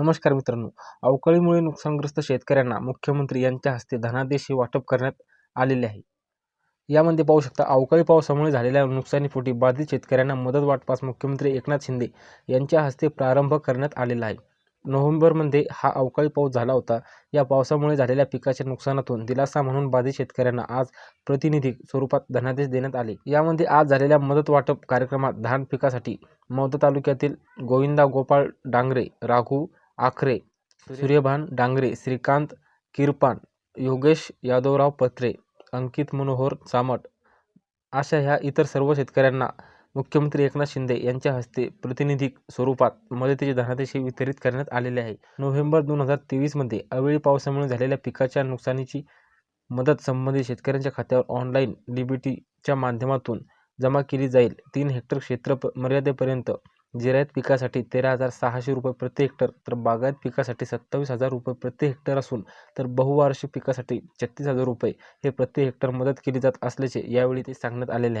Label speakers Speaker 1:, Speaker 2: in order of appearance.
Speaker 1: नमस्कार मित्रांनो. अवकाळीमुळे नुकसानग्रस्त शेतकऱ्यांना मुख्यमंत्री यांच्या हस्ते धनादेश हे वाटप करण्यात आलेले आहे. यामध्ये पाहू शकता अवकाळी पावसामुळे झालेल्या नुकसानीपोटी बाधित शेतकऱ्यांना मदत वाटपास मुख्यमंत्री एकनाथ शिंदे यांच्या हस्ते प्रारंभ करण्यात आलेला आहे. नोव्हेंबरमध्ये हा अवकाळी पाऊस झाला होता. या पावसामुळे झालेल्या पिकाच्या नुकसानातून दिलासा म्हणून बाधित शेतकऱ्यांना आज प्रतिनिधी स्वरूपात धनादेश देण्यात आले. यामध्ये आज झालेल्या मदत वाटप कार्यक्रमात धान पिकासाठी मौदा तालुक्यातील गोविंदा गोपाळ डांगरे राघू आखरे सूर्यभान डांगरे श्रीकांत किरपान योगेश यादवराव पत्रे अंकित मनोहर चामट अशा ह्या इतर सर्व शेतकऱ्यांना मुख्यमंत्री एकनाथ शिंदे यांच्या हस्ते प्रतिनिधी स्वरूपात मदतीचे धनादेश वितरित करण्यात आलेले आहे. नोव्हेंबर दोन हजार तेवीसमध्ये अवेळी पावसामुळे झालेल्या पिकाच्या नुकसानीची मदत संबंधित शेतकऱ्यांच्या खात्यावर ऑनलाईन डीबीटीच्या माध्यमातून जमा केली जाईल. तीन हेक्टर क्षेत्र मर्यादेपर्यंत जिरायत पिकासाठी तेरा हजार सहाशे रुपये प्रति हेक्टर तर बागायत पिकासाठी सत्तावीस हजार रुपये प्रति हेक्टर असून तर बहुवार्षिक पिकासाठी छत्तीस हजार रुपये हे प्रति हेक्टर मदत केली जात असल्याचे यावेळी ते सांगण्यात आलेले आहे.